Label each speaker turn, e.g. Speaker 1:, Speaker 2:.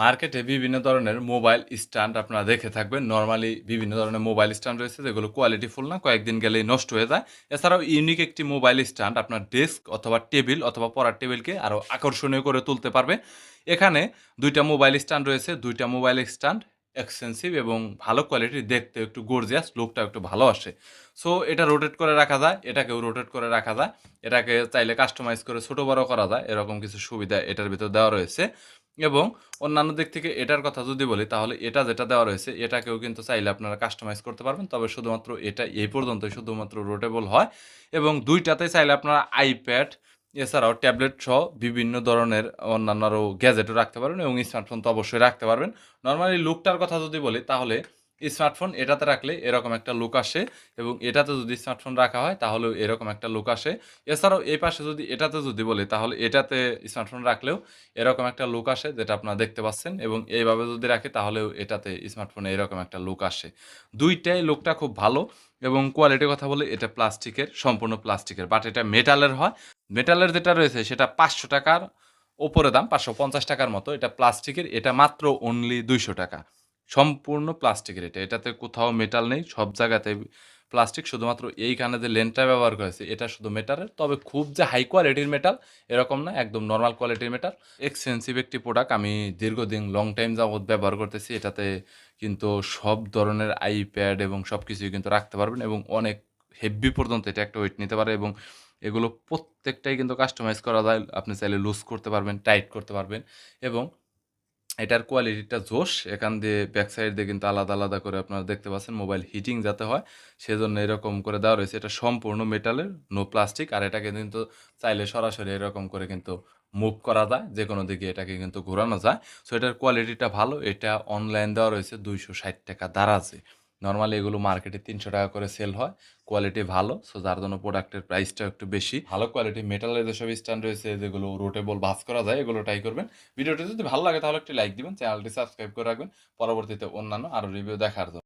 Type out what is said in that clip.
Speaker 1: মার্কেটে বিভিন্ন ধরনের মোবাইল স্ট্যান্ড আপনারা দেখে থাকবেন। নর্মালি বিভিন্ন ধরনের মোবাইল স্ট্যান্ড রয়েছে যেগুলো কোয়ালিটি ফুল না, কয়েকদিন গেলেই নষ্ট হয়ে যায়। এছাড়াও ইউনিক একটি মোবাইল স্ট্যান্ড আপনার ডেস্ক অথবা টেবিল অথবা পড়ার টেবিলকে আরও আকর্ষণীয় করে তুলতে পারবে। এখানে দুইটা মোবাইল স্ট্যান্ড রয়েছে। দুইটা মোবাইল স্ট্যান্ড এক্সপেনসিভ এবং ভালো কোয়ালিটির দেখতে একটু গর্জিয়াস, লুকটা একটু ভালো আসে। সো এটা রোটেট করে রাখা যায়, এটাকেও রোটেট করে রাখা যায়। এটাকে চাইলে কাস্টমাইজ করে ছোট বড়ো করা যায়। এরকম কিছু সুবিধা এটার ভিতর দেওয়া রয়েছে। এবং অন্যান্য দিক থেকে এটার কথা যদি বলি তাহলে এটা যেটা দেওয়া রয়েছে এটাকেও কিন্তু চাইলে আপনারা কাস্টমাইজ করতে পারবেন। তবে শুধুমাত্র এটা এই পর্যন্তই শুধুমাত্র রোটেবল হয় এবং ২ টাতেই চাইলে আপনারা আইপ্যাড এছাড়াও ট্যাবলেট সহ বিভিন্ন ধরনের অন্যান্য আরও গ্যাজেটও রাখতে পারবেন এবং স্মার্টফোন তো অবশ্যই রাখতে পারবেন। নর্মালি লুকটার কথা যদি বলি, তাহলে স্মার্টফোন এটাতে রাখলে এরকম একটা লুক আসে এবং এটাতে যদি স্মার্টফোন রাখা হয়, তাহলেও এরকম একটা লুক আসে। এছাড়াও এই পাশে যদি, এটাতে যদি বলি, তাহলে এটাতে স্মার্টফোন রাখলেও এরকম একটা লুক আসে যেটা আপনারা দেখতে পাচ্ছেন এবং এইভাবে যদি রাখে, তাহলেও এটাতে স্মার্টফোনে এরকম একটা লুক আসে। ২ টাই লুকটা খুব ভালো এবং কোয়ালিটির কথা বলে এটা প্লাস্টিকের, সম্পূর্ণ প্লাস্টিকের। বাট এটা মেটালের হয়। মেটালের যেটা রয়েছে সেটা ৳৫০০ টাকার ওপরে দাম, ৳৫৫০ টাকার মতো। এটা প্লাস্টিকের, এটা মাত্র অনলি দুইশো টাকা। সম্পূর্ণ প্লাস্টিকের এটা। এটাতে কোথাও মেটাল নেই। সব জায়গাতে প্লাস্টিক। শুধুমাত্র এইখানে যে লেন্থটা ব্যবহার করেছে এটা শুধু মেটালের। তবে খুব যে হাই কোয়ালিটির মেটাল এরকম না। একদম নর্মাল কোয়ালিটির মেটাল। এক্সপেনসিভ একটি প্রোডাক্ট। আমি দীর্ঘদিন লং টাইম যাবৎ ব্যবহার করতেছি। এটাতে কিন্তু সব ধরনের আইপ্যাড এবং সব কিছুই কিন্তু রাখতে পারবেন এবং অনেক হেভি পর্যন্ত এটা একটা ওয়েট নিতে পারে এবং এগুলো প্রত্যেকটাই কিন্তু কাস্টমাইজ করা যায়। আপনি চাইলে লুজ করতে পারবেন, টাইট করতে পারবেন এবং এটার কোয়ালিটিটা জোশ। এখান দিয়ে ব্যাক সাইড দিয়ে কিন্তু আলাদা, আলাদা করে আপনারা দেখতে পাচ্ছেন মোবাইল হিটিং যাতে হয় সেজন্য এরকম করে দেওয়া রয়েছে। এটা সম্পূর্ণ মেটালের, নো প্লাস্টিক। আর এটাকে কিন্তু চাইলে সরাসরি এরকম করে কিন্তু মুভ করা যায়। যে কোনো দিকে এটাকে কিন্তু ঘোরানো যায়। সো এটার কোয়ালিটিটা ভালো। এটা অনলাইন দেওয়া রয়েছে দুইশো ৳২৬০ দারাজে। নরমালি এগুলো মার্কেটে ৳৩০০ করে সেল হয়। কোয়ালিটি ভালো। সো যার জন্য প্রোডাক্টের প্রাইসটা একটু বেশি। ভালো কোয়ালিটির মেটালের যেসব স্ট্যান্ড রয়েছে যেগুলো রোটেবল ভাস করা যায় এগুলো ট্রাই করবেন। ভিডিওটি যদি ভালো লাগে তাহলে একটি লাইক দিবেন, চ্যানেলটি সাবস্ক্রাইব করে রাখবেন। পরবর্তীতে অন্যান্য আরও রিভিউ দেখার জন্য।